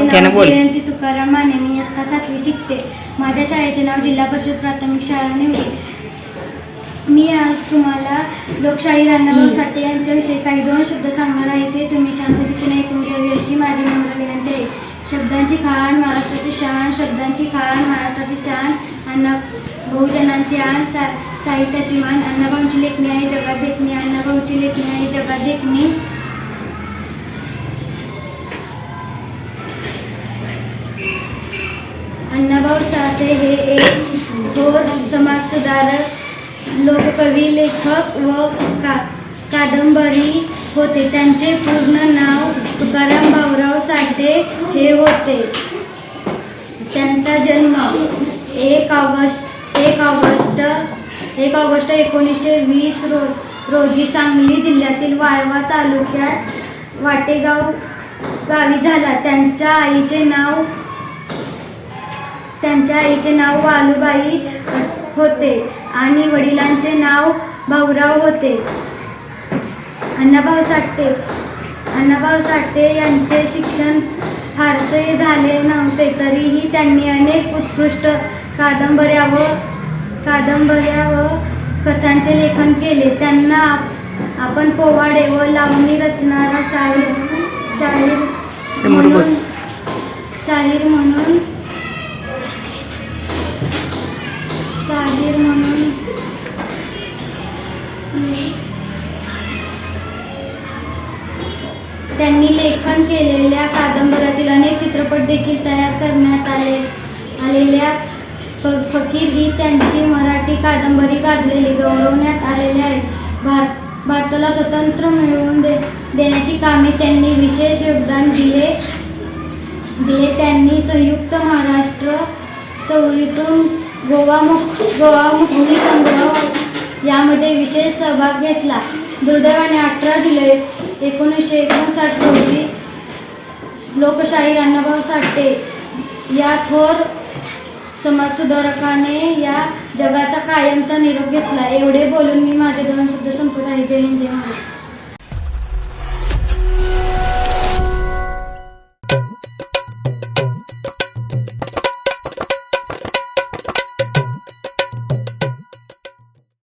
त्यानं बोल. जयंती तुकाराम माने मी इयत्ता सातवी शिकते. माझ्या शाळेचे नाव जिल्हा परिषद प्राथमिक शाळा निवडी मी आज तुम्हाला लोकशाही राणाभाऊ साठे यांच्याविषयी काही दोन शब्द सांगणार आहे. ते तुम्ही शांततेने ऐकून घ्यावी अशी माझी नम्र विनंती आहे. शब्दांची खाण महाराष्ट्राची शान शब्दांची खाण महाराष्ट्राची शान अण्णा बहुजनांची आण सा साहित्याची मान अण्णाभाऊंची लेखणी आहे जगात देखणी अण्णाभाऊची लेखणी आहे जगात देखणी. सुधारक लोककवी लेखक व का कादंबरी होते. त्यांचे पूर्ण नाव तुकाराम भाऊराव साठे हे होते. त्यांचा जन्म एक ऑगस्ट एक ऑगस्ट एक ऑगस्ट एकोणीसशे वीस रो रोजी सांगली जिल्ह्यातील वाळवा तालुक्यात वाटेगाव गावी झाला. त्यांच्या आईचे नाव त्यांच्या आईचे नाव वालूबाई होते आणि वडिलांचे नाव भाऊराव होते. अण्णाभाऊ साठे अण्णाभाऊ साठे यांचे शिक्षण फारसे झाले नव्हते तरीही त्यांनी अनेक उत्कृष्ट कादंबऱ्या व कादंबऱ्या व कथांचे लेखन केले. त्यांना आप- आपण पोवाडे व लावणी रचणारा शाहीर शाहीर शाहीर म्हणून त्यांनी लेखन केलेल्या कादंबऱ्यातील अनेक चित्रपट देखील तयार करण्यात आले. आलेल्या फ फकीर ही त्यांची मराठी कादंबरी गाजलेली गौरवण्यात आलेली आहे. भारत भारताला स्वतंत्र मिळवून दे देण्याची कामे त्यांनी विशेष योगदान दिले. दिले त्यांनी संयुक्त महाराष्ट्र चवळीतून गोवा मुक गोवा मुक्ती संग्रह यामध्ये विशेष सहभाग घेतला. दुर्दैवाने अठरा जुलै एकोणीसशे एकोणसाठ रोजी लोकशाहीर अण्णाभाऊ साठे या थोर समाजसुधारकाने या जगाचा कायमचा निरोप घेतला. एवढे बोलून मी माझे दोन शब्द संपत आहे. जय हिंद जय महाराष्ट्र.